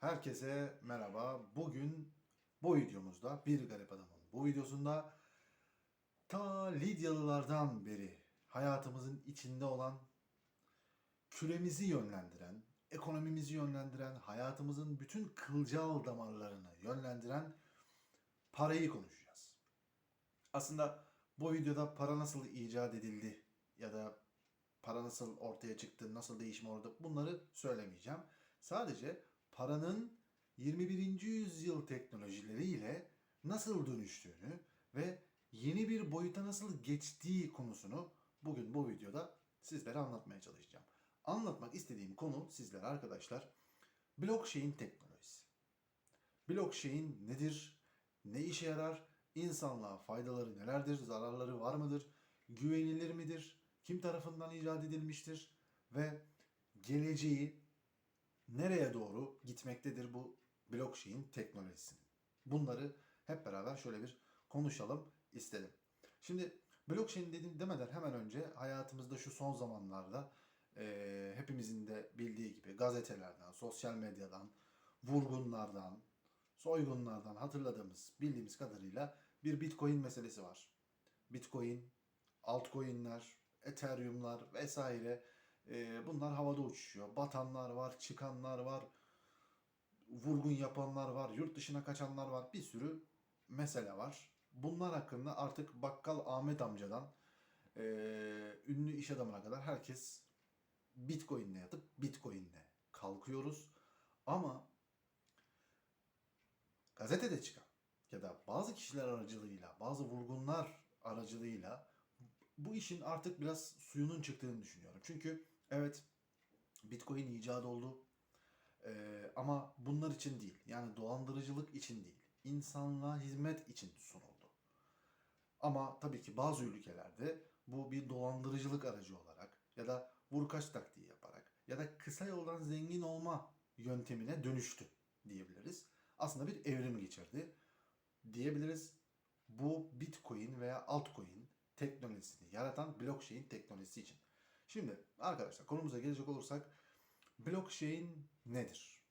Herkese merhaba. Bugün bu videomuzda bir garip adamın bu videosunda ta Lidyalılardan beri hayatımızın içinde olan küremizi yönlendiren, ekonomimizi yönlendiren, hayatımızın bütün kılcal damarlarını yönlendiren parayı konuşacağız. Aslında bu videoda para nasıl icat edildi ya da para nasıl ortaya çıktı, nasıl değişim orada bunları söylemeyeceğim. Sadece paranın 21. yüzyıl teknolojileriyle nasıl dönüştüğünü ve yeni bir boyuta nasıl geçtiği konusunu bugün bu videoda sizlere anlatmaya çalışacağım. Anlatmak istediğim konu sizlere arkadaşlar blockchain teknolojisi. Blockchain nedir? Ne işe yarar? İnsanlığa faydaları nelerdir? Zararları var mıdır? Güvenilir midir? Kim tarafından icat edilmiştir? Ve geleceği nereye doğru gitmektedir bu blockchain teknolojisinin? Bunları hep beraber şöyle bir konuşalım istedim. Şimdi blockchain dedim demeden hemen önce hayatımızda şu son zamanlarda eee, hepimizin de bildiği gibi gazetelerden, sosyal medyadan, vurgunlardan, soygunlardan hatırladığımız, bildiğimiz kadarıyla bir Bitcoin meselesi var. Bitcoin, altcoin'ler, Ethereum'lar vesaire e, bunlar havada uçuşuyor. Batanlar var, çıkanlar var, vurgun yapanlar var, yurt dışına kaçanlar var. Bir sürü mesele var. Bunlar hakkında artık bakkal Ahmet amcadan e, ünlü iş adamına kadar herkes Bitcoin'le yatıp Bitcoin'le kalkıyoruz. Ama gazetede çıkan ya da bazı kişiler aracılığıyla, bazı vurgunlar aracılığıyla bu işin artık biraz suyunun çıktığını düşünüyorum. Çünkü evet Bitcoin icat oldu Ee, ama bunlar için değil. Yani dolandırıcılık için değil. İnsanlığa hizmet için sunuldu. Ama tabii ki bazı ülkelerde bu bir dolandırıcılık aracı olarak ya da vurkaç taktiği yaparak ya da kısa yoldan zengin olma yöntemine dönüştü diyebiliriz. Aslında bir evrim geçirdi diyebiliriz. Bu Bitcoin veya altcoin teknolojisini yaratan blockchain teknolojisi için. Şimdi arkadaşlar konumuza gelecek olursak blockchain nedir?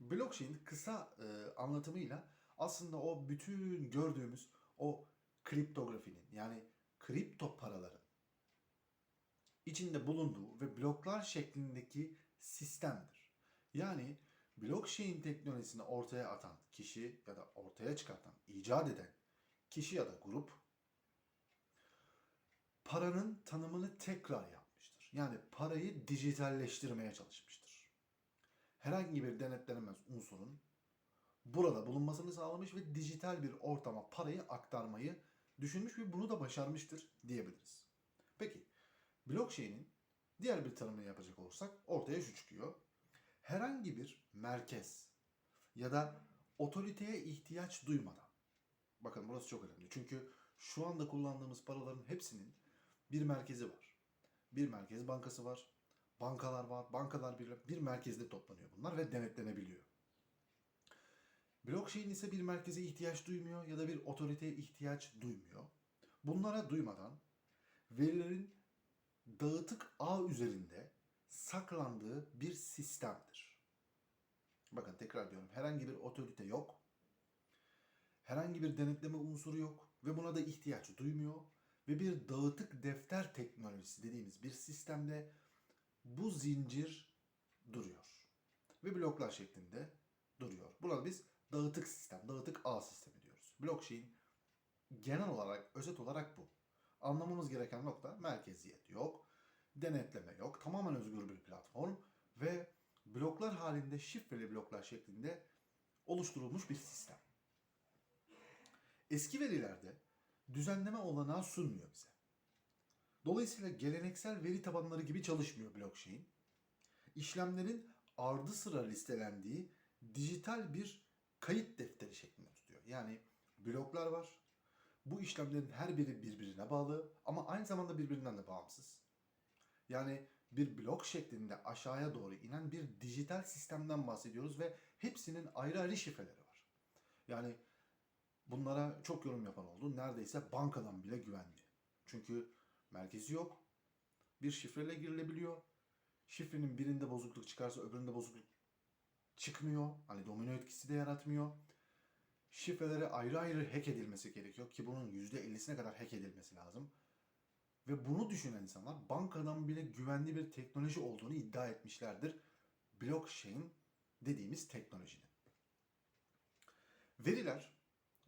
Blockchain kısa e, anlatımıyla aslında o bütün gördüğümüz o kriptografinin yani kripto paraların içinde bulunduğu ve bloklar şeklindeki sistemdir. Yani blockchain teknolojisini ortaya atan kişi ya da ortaya çıkartan, icat eden kişi ya da grup paranın tanımını tekrar yapmıştır. Yani parayı dijitalleştirmeye çalışmıştır. Herhangi bir denetlenemez unsurun burada bulunmasını sağlamış ve dijital bir ortama parayı aktarmayı düşünmüş ve bunu da başarmıştır diyebiliriz. Peki blockchain'in diğer bir tanımını yapacak olursak ortaya şu çıkıyor. Herhangi bir merkez ya da otoriteye ihtiyaç duymadan Bakın burası çok önemli. Çünkü şu anda kullandığımız paraların hepsinin bir merkezi var. Bir merkez bankası var. Bankalar var. Bankalar bir, bir merkezde toplanıyor bunlar ve denetlenebiliyor. Blockchain ise bir merkeze ihtiyaç duymuyor ya da bir otoriteye ihtiyaç duymuyor. Bunlara duymadan verilerin dağıtık ağ üzerinde saklandığı bir sistemdir. Bakın tekrar diyorum herhangi bir otorite yok. Herhangi bir denetleme unsuru yok ve buna da ihtiyaç duymuyor ve bir dağıtık defter teknolojisi dediğimiz bir sistemde bu zincir duruyor. Ve bloklar şeklinde duruyor. Buna biz dağıtık sistem, dağıtık ağ sistemi diyoruz. Blockchain genel olarak, özet olarak bu. Anlamamız gereken nokta merkeziyet yok, denetleme yok, tamamen özgür bir platform ve bloklar halinde şifreli bloklar şeklinde oluşturulmuş bir sistem. Eski verilerde düzenleme olanağı sunmuyor bize. Dolayısıyla geleneksel veri tabanları gibi çalışmıyor blockchain. İşlemlerin ardı sıra listelendiği dijital bir kayıt defteri şeklinde tutuyor. Yani bloklar var. Bu işlemlerin her biri birbirine bağlı ama aynı zamanda birbirinden de bağımsız. Yani bir blok şeklinde aşağıya doğru inen bir dijital sistemden bahsediyoruz ve hepsinin ayrı ayrı şifreleri var. Yani bunlara çok yorum yapan oldu. Neredeyse bankadan bile güvenli. Çünkü merkezi yok. Bir şifreyle girilebiliyor. Şifrenin birinde bozukluk çıkarsa öbüründe bozukluk çıkmıyor. Hani domino etkisi de yaratmıyor. Şifreleri ayrı ayrı hack edilmesi gerekiyor ki bunun %50'sine kadar hack edilmesi lazım. Ve bunu düşünen insanlar bankadan bile güvenli bir teknoloji olduğunu iddia etmişlerdir. Blockchain dediğimiz teknolojinin. Veriler,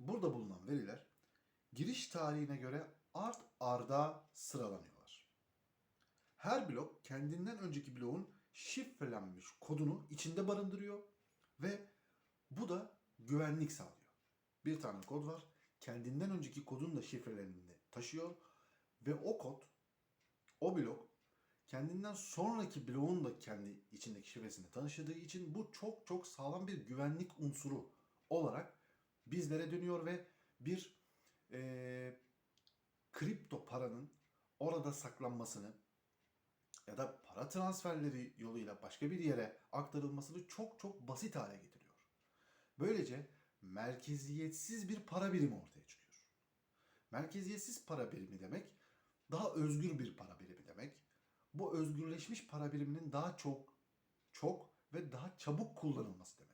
burada bulunan veriler giriş tarihine göre art arda sıralanıyorlar. Her blok kendinden önceki bloğun şifrelenmiş kodunu içinde barındırıyor ve bu da güvenlik sağlıyor. Bir tane kod var. Kendinden önceki kodun da şifrelerini taşıyor ve o kod, o blok kendinden sonraki bloğun da kendi içindeki şifresini taşıdığı için bu çok çok sağlam bir güvenlik unsuru olarak bizlere dönüyor ve bir eee, kripto paranın orada saklanmasını ya da para transferleri yoluyla başka bir yere aktarılmasını çok çok basit hale getiriyor. Böylece merkeziyetsiz bir para birimi ortaya çıkıyor. Merkeziyetsiz para birimi demek daha özgür bir para birimi demek. Bu özgürleşmiş para biriminin daha çok çok ve daha çabuk kullanılması demek.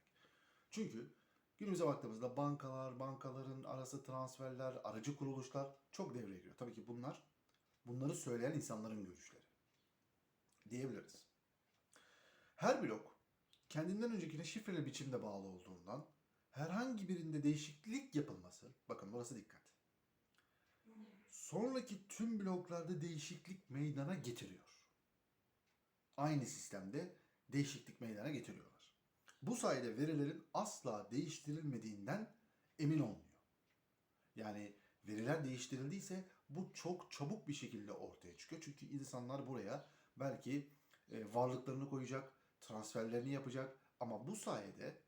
Çünkü günümüze baktığımızda bankalar, bankaların arası transferler, aracı kuruluşlar çok devreye giriyor. Tabii ki bunlar bunları söyleyen insanların görüşleri diyebiliriz. Her blok kendinden öncekine şifreli biçimde bağlı olduğundan herhangi birinde değişiklik yapılması, bakın burası dikkat. Sonraki tüm bloklarda değişiklik meydana getiriyor. Aynı sistemde değişiklik meydana getiriyorlar. Bu sayede verilerin asla değiştirilmediğinden emin olmuyor. Yani veriler değiştirildiyse bu çok çabuk bir şekilde ortaya çıkıyor. Çünkü insanlar buraya belki e, varlıklarını koyacak, transferlerini yapacak ama bu sayede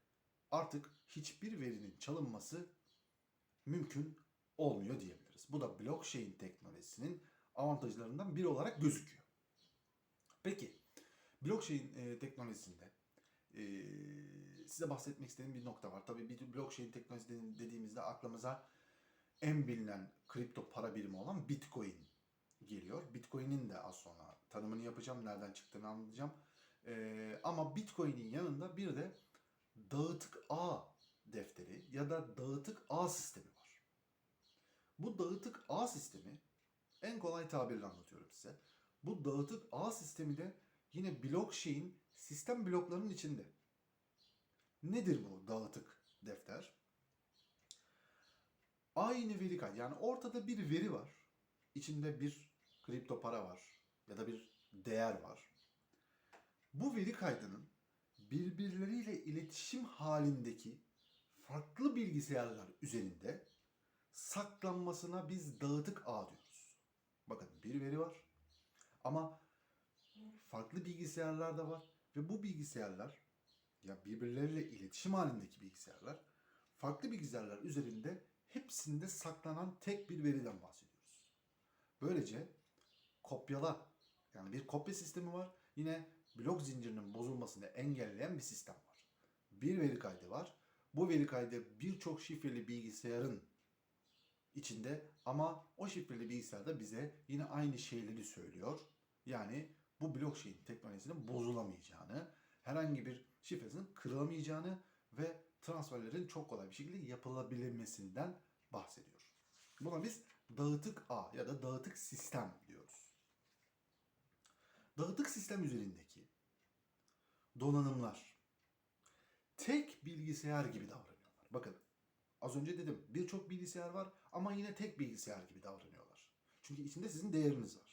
artık hiçbir verinin çalınması mümkün olmuyor diyebiliriz. Bu da blockchain teknolojisinin avantajlarından biri olarak gözüküyor. Peki, blockchain e, teknolojisinde e, size bahsetmek istediğim bir nokta var. Tabii blockchain teknolojisi dediğimizde aklımıza en bilinen kripto para birimi olan Bitcoin geliyor. Bitcoin'in de az sonra tanımını yapacağım, nereden çıktığını anlatacağım. E, ama Bitcoin'in yanında bir de dağıtık ağ defteri ya da dağıtık ağ sistemi var. Bu dağıtık ağ sistemi en kolay tabirle anlatıyorum size. Bu dağıtık ağ sistemi de yine blockchain sistem bloklarının içinde. Nedir bu dağıtık defter? Aynı veri kaydı. Yani ortada bir veri var. İçinde bir kripto para var ya da bir değer var. Bu veri kaydının birbirleriyle iletişim halindeki farklı bilgisayarlar üzerinde saklanmasına biz dağıtık ağ diyoruz. Bakın bir veri var ama farklı bilgisayarlar da var ve bu bilgisayarlar ya birbirleriyle iletişim halindeki bilgisayarlar farklı bilgisayarlar üzerinde hepsinde saklanan tek bir veriden bahsediyoruz. Böylece kopyala yani bir kopya sistemi var. Yine blok zincirinin bozulmasını engelleyen bir sistem var. Bir veri kaydı var. Bu veri kaydı birçok şifreli bilgisayarın içinde ama o şifreli bilgisayarda bize yine aynı şeyleri söylüyor. Yani bu blockchain teknolojisinin bozulamayacağını, herhangi bir şifresinin kırılamayacağını ve transferlerin çok kolay bir şekilde yapılabilmesinden bahsediyor. Buna biz dağıtık ağ ya da dağıtık sistem diyoruz. Dağıtık sistem üzerindeki donanımlar tek bilgisayar gibi davranıyorlar. Bakın az önce dedim birçok bilgisayar var ama yine tek bilgisayar gibi davranıyorlar. Çünkü içinde sizin değeriniz var.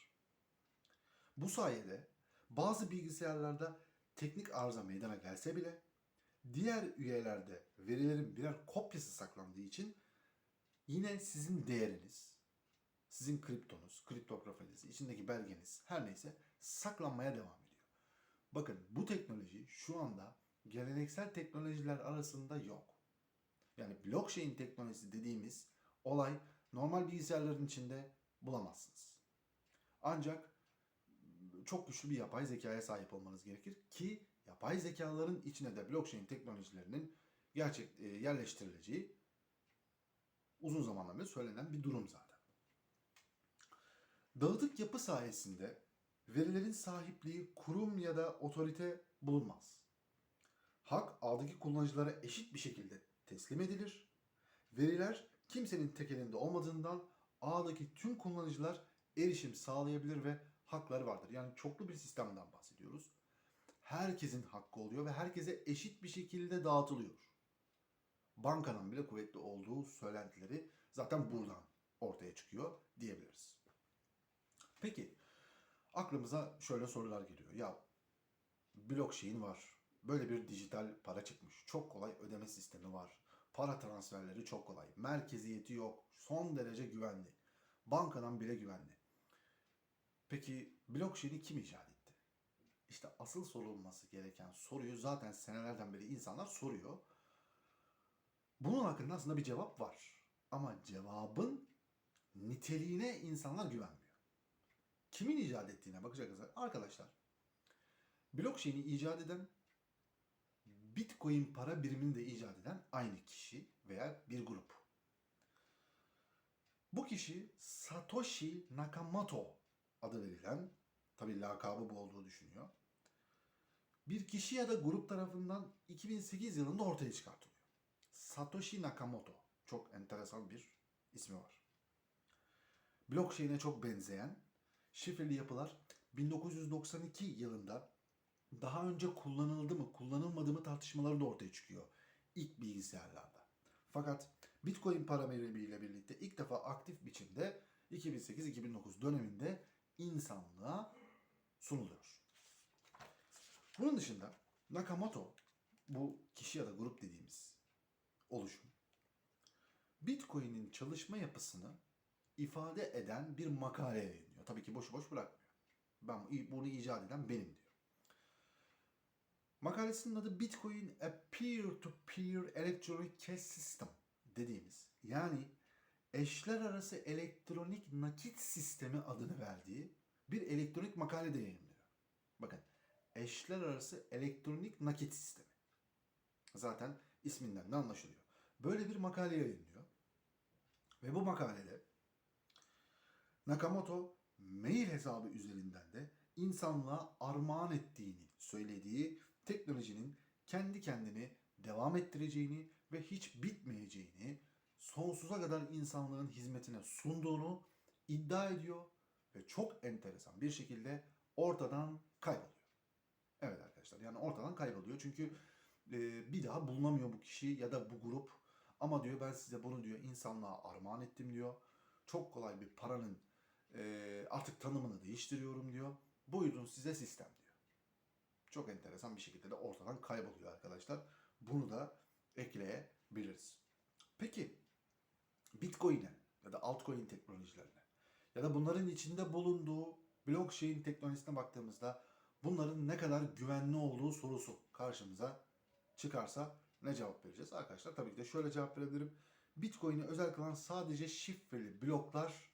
Bu sayede bazı bilgisayarlarda teknik arıza meydana gelse bile diğer üyelerde verilerin birer kopyası saklandığı için yine sizin değeriniz, sizin kriptonuz, kripto profiliniz, içindeki belgeniz her neyse saklanmaya devam ediyor. Bakın bu teknoloji şu anda geleneksel teknolojiler arasında yok. Yani blockchain teknolojisi dediğimiz olay normal bilgisayarların içinde bulamazsınız. Ancak çok güçlü bir yapay zekaya sahip olmanız gerekir ki yapay zekaların içine de blockchain teknolojilerinin gerçek e, yerleştirileceği uzun zamandan beri söylenen bir durum zaten. Dağıtık yapı sayesinde verilerin sahipliği kurum ya da otorite bulunmaz. Hak ağdaki kullanıcılara eşit bir şekilde teslim edilir. Veriler kimsenin tek elinde olmadığından ağdaki tüm kullanıcılar erişim sağlayabilir ve hakları vardır. Yani çoklu bir sistemden bahsediyoruz. Herkesin hakkı oluyor ve herkese eşit bir şekilde dağıtılıyor. Bankanın bile kuvvetli olduğu söylentileri zaten buradan ortaya çıkıyor diyebiliriz. Peki aklımıza şöyle sorular geliyor. Ya blockchain var. Böyle bir dijital para çıkmış. Çok kolay ödeme sistemi var. Para transferleri çok kolay. Merkeziyeti yok. Son derece güvenli. Bankadan bile güvenli. Peki blockchain'i kim icat etti? İşte asıl sorulması gereken soruyu zaten senelerden beri insanlar soruyor. Bunun hakkında aslında bir cevap var. Ama cevabın niteliğine insanlar güvenmiyor. Kimin icat ettiğine bakacaksak arkadaşlar blockchain'i icat eden Bitcoin para birimini de icat eden aynı kişi veya bir grup. Bu kişi Satoshi Nakamoto adı verilen, tabi lakabı bu olduğu düşünüyor. Bir kişi ya da grup tarafından 2008 yılında ortaya çıkartılıyor. Satoshi Nakamoto. Çok enteresan bir ismi var. Blockchain'e çok benzeyen şifreli yapılar 1992 yılında daha önce kullanıldı mı, kullanılmadı mı tartışmaları da ortaya çıkıyor ilk bilgisayarlarda. Fakat Bitcoin para birlikte ilk defa aktif biçimde 2008-2009 döneminde insanlığa sunuluyor. Bunun dışında Nakamoto bu kişi ya da grup dediğimiz oluşum Bitcoin'in çalışma yapısını ifade eden bir makale yayınlıyor. Tabii ki boşu boş bırakmıyor. Ben bunu icat eden benim diyor. Makalesinin adı Bitcoin a Peer-to-Peer Electronic Cash System dediğimiz yani eşler arası elektronik nakit sistemi adını verdiği bir elektronik makale de yayınlıyor. Bakın eşler arası elektronik nakit sistemi. Zaten isminden de anlaşılıyor. Böyle bir makale yayınlıyor. Ve bu makalede Nakamoto mail hesabı üzerinden de insanlığa armağan ettiğini söylediği teknolojinin kendi kendini devam ettireceğini ve hiç bitmeyeceğini, sonsuza kadar insanlığın hizmetine sunduğunu iddia ediyor ve çok enteresan bir şekilde ortadan kayboluyor. Evet arkadaşlar yani ortadan kayboluyor çünkü e, bir daha bulunamıyor bu kişi ya da bu grup ama diyor ben size bunu diyor insanlığa armağan ettim diyor. Çok kolay bir paranın e, artık tanımını değiştiriyorum diyor. Buyurun size sistem diyor. Çok enteresan bir şekilde de ortadan kayboluyor arkadaşlar. Bunu da ekleyebiliriz. Peki Bitcoin'e ya da altcoin teknolojilerine ya da bunların içinde bulunduğu blockchain teknolojisine baktığımızda bunların ne kadar güvenli olduğu sorusu karşımıza çıkarsa ne cevap vereceğiz? Arkadaşlar tabii ki de şöyle cevap verebilirim. Bitcoin'i özel kılan sadece şifreli bloklar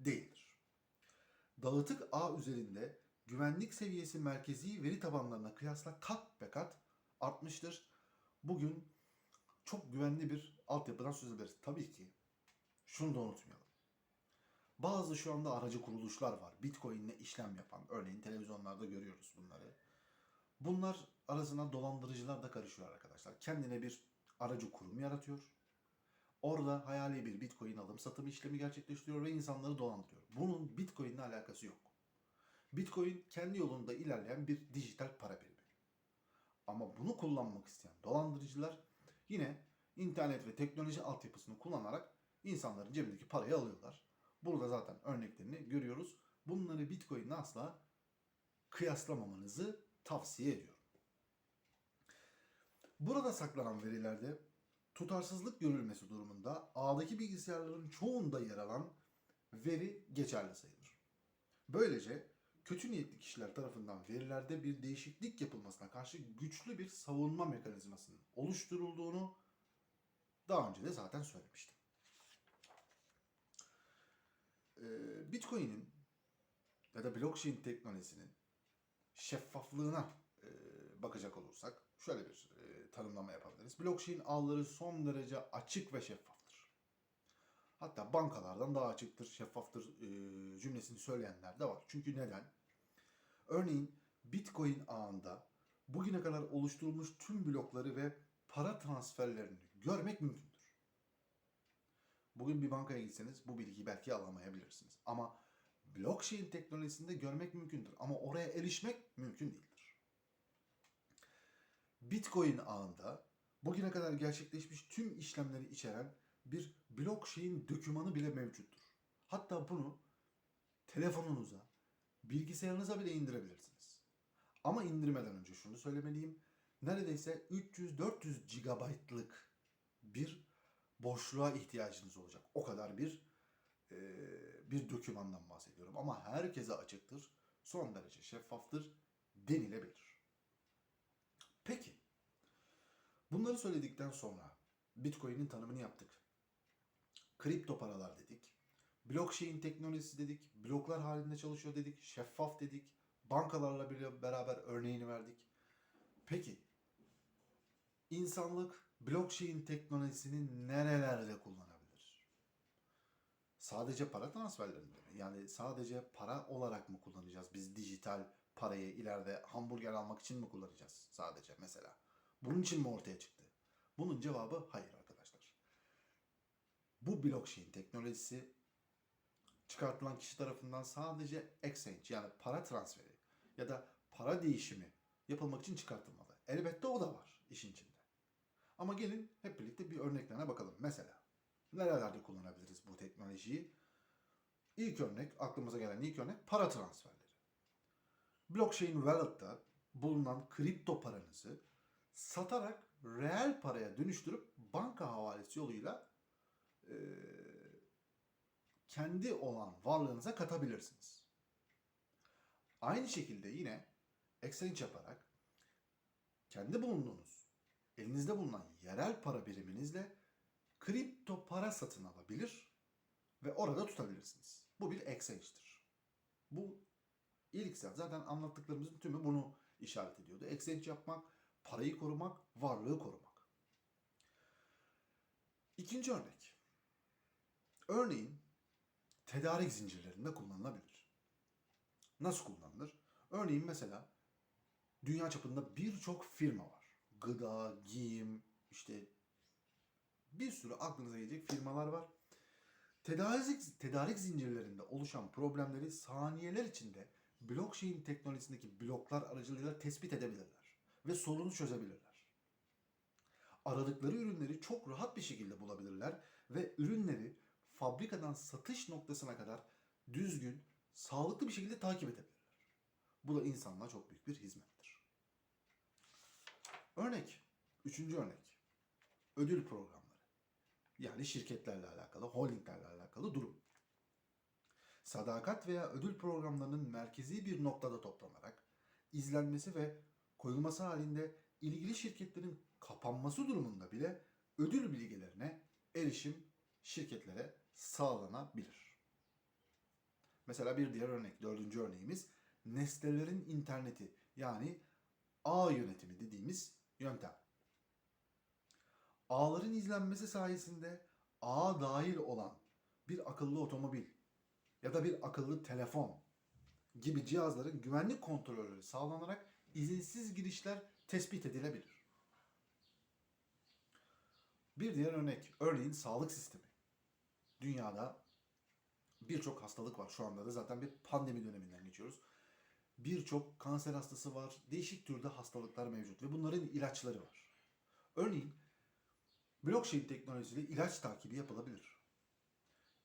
değildir. Dağıtık ağ üzerinde güvenlik seviyesi merkezi veri tabanlarına kıyasla kat be kat artmıştır. Bugün çok güvenli bir altyapıdan söz ederiz. Tabii ki şunu da unutmayalım. Bazı şu anda aracı kuruluşlar var. Bitcoin'le işlem yapan. Örneğin televizyonlarda görüyoruz bunları. Bunlar arasına dolandırıcılar da karışıyor arkadaşlar. Kendine bir aracı kurum yaratıyor. Orada hayali bir Bitcoin alım satım işlemi gerçekleştiriyor ve insanları dolandırıyor. Bunun Bitcoin'le alakası yok. Bitcoin kendi yolunda ilerleyen bir dijital para birimi. Ama bunu kullanmak isteyen dolandırıcılar yine internet ve teknoloji altyapısını kullanarak insanların cebindeki parayı alıyorlar. Burada zaten örneklerini görüyoruz. Bunları Bitcoin'le asla kıyaslamamanızı tavsiye ediyorum. Burada saklanan verilerde tutarsızlık görülmesi durumunda ağdaki bilgisayarların çoğunda yer alan veri geçerli sayılır. Böylece kötü niyetli kişiler tarafından verilerde bir değişiklik yapılmasına karşı güçlü bir savunma mekanizmasının oluşturulduğunu daha önce de zaten söylemiştim. Ee, Bitcoin'in ya da blockchain teknolojisinin şeffaflığına e, bakacak olursak şöyle bir e, tanımlama yapabiliriz. Blockchain ağları son derece açık ve şeffaftır. Hatta bankalardan daha açıktır, şeffaftır e, cümlesini söyleyenler de var. Çünkü neden? Örneğin Bitcoin ağında bugüne kadar oluşturulmuş tüm blokları ve para transferlerini görmek mümkündür. Bugün bir bankaya gitseniz bu bilgiyi belki alamayabilirsiniz. Ama blockchain teknolojisinde görmek mümkündür. Ama oraya erişmek mümkün değildir. Bitcoin ağında bugüne kadar gerçekleşmiş tüm işlemleri içeren bir blockchain dokümanı bile mevcuttur. Hatta bunu telefonunuza, bilgisayarınıza bile indirebilirsiniz. Ama indirmeden önce şunu söylemeliyim. Neredeyse 300-400 GB'lık bir boşluğa ihtiyacınız olacak. O kadar bir e, bir dokümandan bahsediyorum. Ama herkese açıktır, son derece şeffaftır denilebilir. Peki, bunları söyledikten sonra Bitcoin'in tanımını yaptık. Kripto paralar dedik. Blockchain teknolojisi dedik. Bloklar halinde çalışıyor dedik. Şeffaf dedik. Bankalarla beraber örneğini verdik. Peki, insanlık blockchain teknolojisini nerelerde kullanabilir? Sadece para transferlerinde mi? Yani sadece para olarak mı kullanacağız? Biz dijital parayı ileride hamburger almak için mi kullanacağız sadece mesela? Bunun için mi ortaya çıktı? Bunun cevabı hayır arkadaşlar. Bu blockchain teknolojisi çıkartılan kişi tarafından sadece exchange yani para transferi ya da para değişimi yapılmak için çıkartılmalı. Elbette o da var işin içinde. Ama gelin hep birlikte bir örneklerine bakalım. Mesela nerelerde kullanabiliriz bu teknolojiyi? İlk örnek, aklımıza gelen ilk örnek para transferleri. Blockchain Wallet'ta bulunan kripto paranızı satarak reel paraya dönüştürüp banka havalesi yoluyla eee, kendi olan varlığınıza katabilirsiniz. Aynı şekilde yine exchange yaparak kendi bulunduğunuz elinizde bulunan yerel para biriminizle kripto para satın alabilir ve orada tutabilirsiniz. Bu bir exchange'tir. Bu ilk zaten anlattıklarımızın tümü bunu işaret ediyordu. Exchange yapmak, parayı korumak, varlığı korumak. İkinci örnek. Örneğin tedarik zincirlerinde kullanılabilir. Nasıl kullanılır? Örneğin mesela dünya çapında birçok firma var. Gıda, giyim, işte bir sürü aklınıza gelecek firmalar var. Tedarik, tedarik zincirlerinde oluşan problemleri saniyeler içinde blockchain teknolojisindeki bloklar aracılığıyla tespit edebilirler ve sorunu çözebilirler. Aradıkları ürünleri çok rahat bir şekilde bulabilirler ve ürünleri fabrikadan satış noktasına kadar düzgün, sağlıklı bir şekilde takip edebilirler. Bu da insanlığa çok büyük bir hizmettir. Örnek, üçüncü örnek. Ödül programları. Yani şirketlerle alakalı, holdinglerle alakalı durum. Sadakat veya ödül programlarının merkezi bir noktada toplanarak izlenmesi ve koyulması halinde ilgili şirketlerin kapanması durumunda bile ödül bilgilerine erişim şirketlere sağlanabilir. Mesela bir diğer örnek, dördüncü örneğimiz nesnelerin interneti yani ağ yönetimi dediğimiz yöntem. Ağların izlenmesi sayesinde ağa dahil olan bir akıllı otomobil ya da bir akıllı telefon gibi cihazların güvenlik kontrolleri sağlanarak izinsiz girişler tespit edilebilir. Bir diğer örnek, örneğin sağlık sistemi. Dünyada birçok hastalık var. Şu anda da zaten bir pandemi döneminden geçiyoruz. Birçok kanser hastası var. Değişik türde hastalıklar mevcut ve bunların ilaçları var. Örneğin blockchain teknolojisiyle ilaç takibi yapılabilir.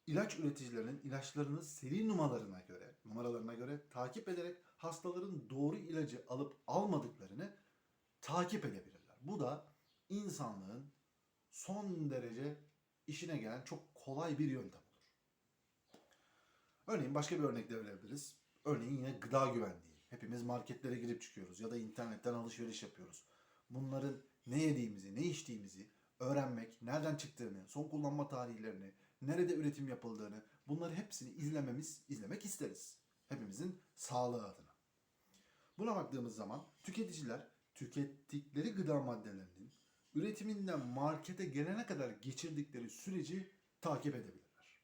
İlaç üreticilerinin ilaçlarını seri numaralarına göre, numaralarına göre takip ederek hastaların doğru ilacı alıp almadıklarını takip edebilirler. Bu da insanlığın son derece işine gelen çok kolay bir yöntem olur. Örneğin başka bir örnek de verebiliriz. Örneğin yine gıda güvenliği. Hepimiz marketlere girip çıkıyoruz ya da internetten alışveriş yapıyoruz. Bunların ne yediğimizi, ne içtiğimizi öğrenmek, nereden çıktığını, son kullanma tarihlerini, nerede üretim yapıldığını bunları hepsini izlememiz, izlemek isteriz. Hepimizin sağlığı adına. Buna baktığımız zaman tüketiciler tükettikleri gıda maddelerinin üretiminden markete gelene kadar geçirdikleri süreci takip edebilirler.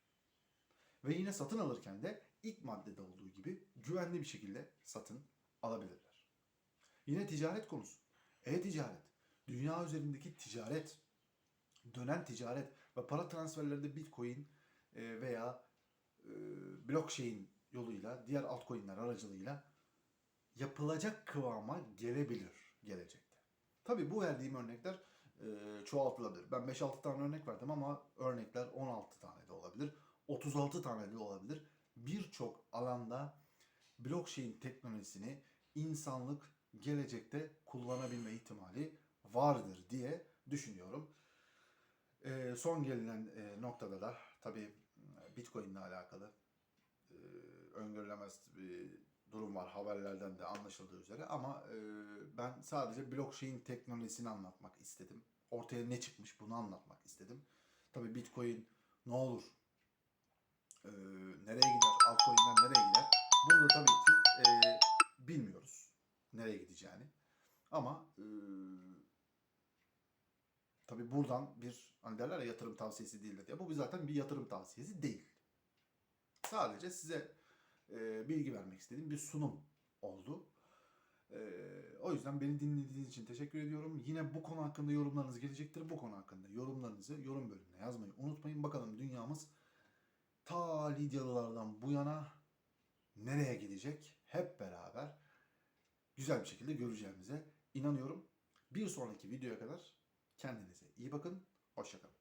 Ve yine satın alırken de ilk maddede olduğu gibi güvenli bir şekilde satın alabilirler. Yine ticaret konusu. E-ticaret. Dünya üzerindeki ticaret, dönen ticaret ve para transferlerinde Bitcoin e, veya e, blockchain yoluyla, diğer altcoin'ler aracılığıyla yapılacak kıvama gelebilir gelecekte. Tabii bu verdiğim örnekler e, çoğaltılabilir. Ben 5-6 tane örnek verdim ama örnekler 16 tane de olabilir, 36 tane de olabilir. Birçok alanda blockchain teknolojisini insanlık gelecekte kullanabilme ihtimali vardır diye düşünüyorum. E, son gelinen e, noktada da tabii Bitcoin ile alakalı e, öngörülemez bir durum var haberlerden de anlaşıldığı üzere ama e, ben sadece blockchain teknolojisini anlatmak istedim. Ortaya ne çıkmış bunu anlatmak istedim. Tabii Bitcoin ne olur? E, nereye gider? Altcoin'ler nereye gider? Bunu da tabii ki e, bilmiyoruz nereye gideceğini. Ama e, tabii buradan bir hani derler ya yatırım tavsiyesi değildir diye. Bu zaten bir yatırım tavsiyesi değil. Sadece size e, bilgi vermek istediğim bir sunum oldu. E, o yüzden beni dinlediğiniz için teşekkür ediyorum. Yine bu konu hakkında yorumlarınız gelecektir. Bu konu hakkında yorumlarınızı yorum bölümüne yazmayı unutmayın. Bakalım dünyamız ta Lidyalılardan bu yana nereye gidecek? Hep beraber güzel bir şekilde göreceğimize inanıyorum. Bir sonraki videoya kadar kendinize iyi bakın. Hoşçakalın.